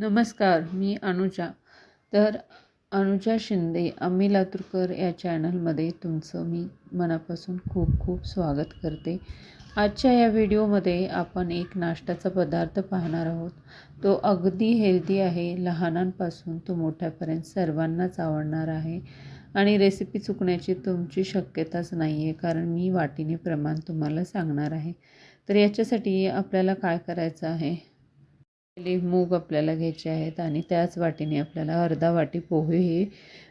नमस्कार मी अनुजा. तर अनुजा शिंदे अम्मी लातूरकर या चॅनलमध्ये तुमचं मी मनापासून खूप खूप स्वागत करते. आजच्या या व्हिडिओमध्ये आपण एक नाश्त्याचा पदार्थ पाहणार आहोत. तो अगदी हेल्दी आहे लहानांपासून तो मोठ्यापर्यंत सर्वांनाच आवडणार आहे. आणि रेसिपी चुकण्याची तुमची शक्यताच नाही आहे कारण मी वाटीने प्रमाण तुम्हाला सांगणार आहे. तर याच्यासाठी आपल्याला काय करायचं आहे? मूग आपल्याला घ्यायचे आहेत आणि त्याच वाटीने आपल्याला अर्धा वाटी पोहे हे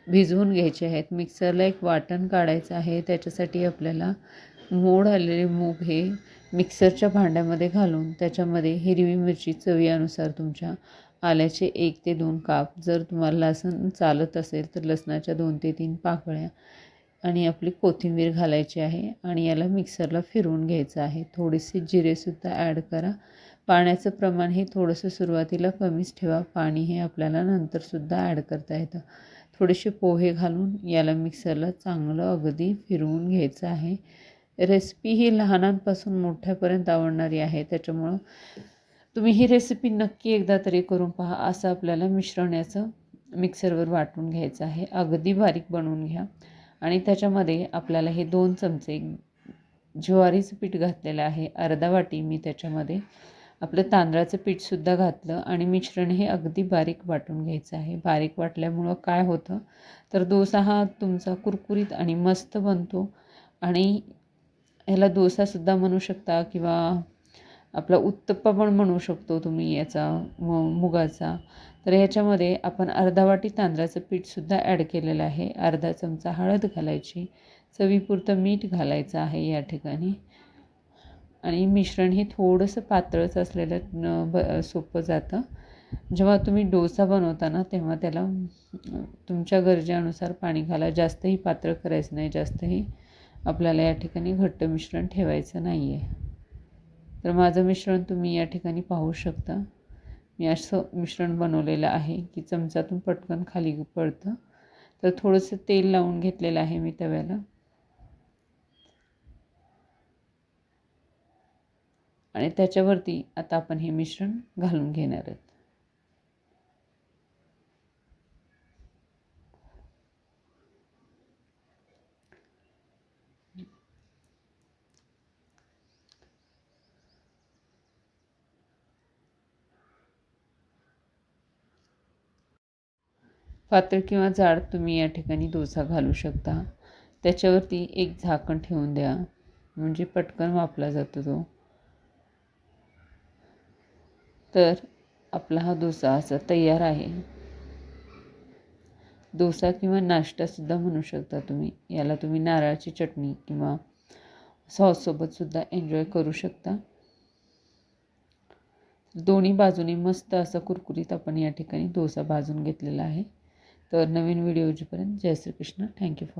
भिजवून घ्यायचे आहेत. मिक्सरला एक वाटण काढायचं आहे. त्याच्यासाठी आपल्याला मोड आलेले मूग हे मिक्सरच्या भांड्यामध्ये घालून त्याच्यामध्ये हिरवी मिरची चवीनुसार तुमच्या आल्याचे एक ते दोन काप जर तुम्हाला लसण चालत असेल तर लसणाच्या दोन ते तीन पाकळ्या आणि आपली कोथिंबीर घालायची आहे आणि याला मिक्सरला फिरवून घ्यायचं आहे. थोडेसे जिरेसुद्धा ॲड करा. पाण्याचं प्रमाण हे थोडंसं सुरुवातीला कमीच ठेवा. पाणी हे आपल्याला नंतरसुद्धा ॲड करता येतं. थोडेसे पोहे घालून याला मिक्सरला चांगलं अगदी फिरवून घ्यायचं आहे. रेसिपी ही लहानांपासून मोठ्यापर्यंत आवडणारी आहे. त्याच्यामुळं तुम्ही ही रेसिपी नक्की एकदा तरी करून पहा. असं आपल्याला मिश्रण याचं मिक्सरवर वाटून घ्यायचं आहे. अगदी बारीक बनवून घ्या. आणि त्याच्यामध्ये आपल्याला हे दोन चमचे ज्वारीचं पीठ घातलेलं आहे. अर्धा वाटी मी त्याच्यामध्ये आपलं तांदळाचं पीठसुद्धा घातलं आणि मिश्रण हे अगदी बारीक वाटून घ्यायचं आहे. बारीक वाटल्यामुळं काय होतं? तर डोसा हा तुमचा कुरकुरीत आणि मस्त बनतो आणि ह्याला डोसासुद्धा म्हणू शकता किंवा आपला उत्तप्पा पण म्हणू शकतो तुम्ही याचा मुगाचा. तर ह्याच्यामध्ये आपण अर्धा वाटी तांदळाचं पीठसुद्धा ॲड केलेलं आहे. अर्धा चमचा हळद घालायची. चवीपुरतं मीठ घालायचं आहे या ठिकाणी. आणि मिश्रण हे थोडंसं पातळच असलेलं ब सोपं जातं. जेव्हा तुम्ही डोसा बनवता ना तेव्हा त्याला तुमच्या गरजेनुसार पाणी घाला. जास्तही पातळ करायचं नाही. जास्तही आपल्याला या ठिकाणी घट्ट मिश्रण ठेवायचं नाही आहे तर माझं मिश्रण तुम्ही या ठिकाणी पाहू शकता. मी असं मिश्रण बनवलेलं आहे की चमचातून पटकन खाली पडतं. तर थोडंसं तेल लावून घेतलेलं आहे मी तव्याला. आणि त्याच्यावरती आता आपण हे मिश्रण घालून घेणार आहोत. पातळ किंवा जाड तुम्ही या ठिकाणी डोसा घालू शकता. त्याच्यावरती एक झाकण ठेवून द्या. म्हणजे पटकन वापला जातो तो. तर आपला हा डोसा असा तयार आहे. डोसा किंवा नाश्तासुद्धा म्हणू शकता तुम्ही. याला तुम्ही नारळाची चटणी किंवा सॉससोबतसुद्धा एन्जॉय करू शकता. दोन्ही बाजूने मस्त असा कुरकुरीत आपण या ठिकाणी डोसा भाजून घेतलेला आहे. तर नवीन व्हिडिओजीपर्यंत जय श्रीकृष्ण. Thank you for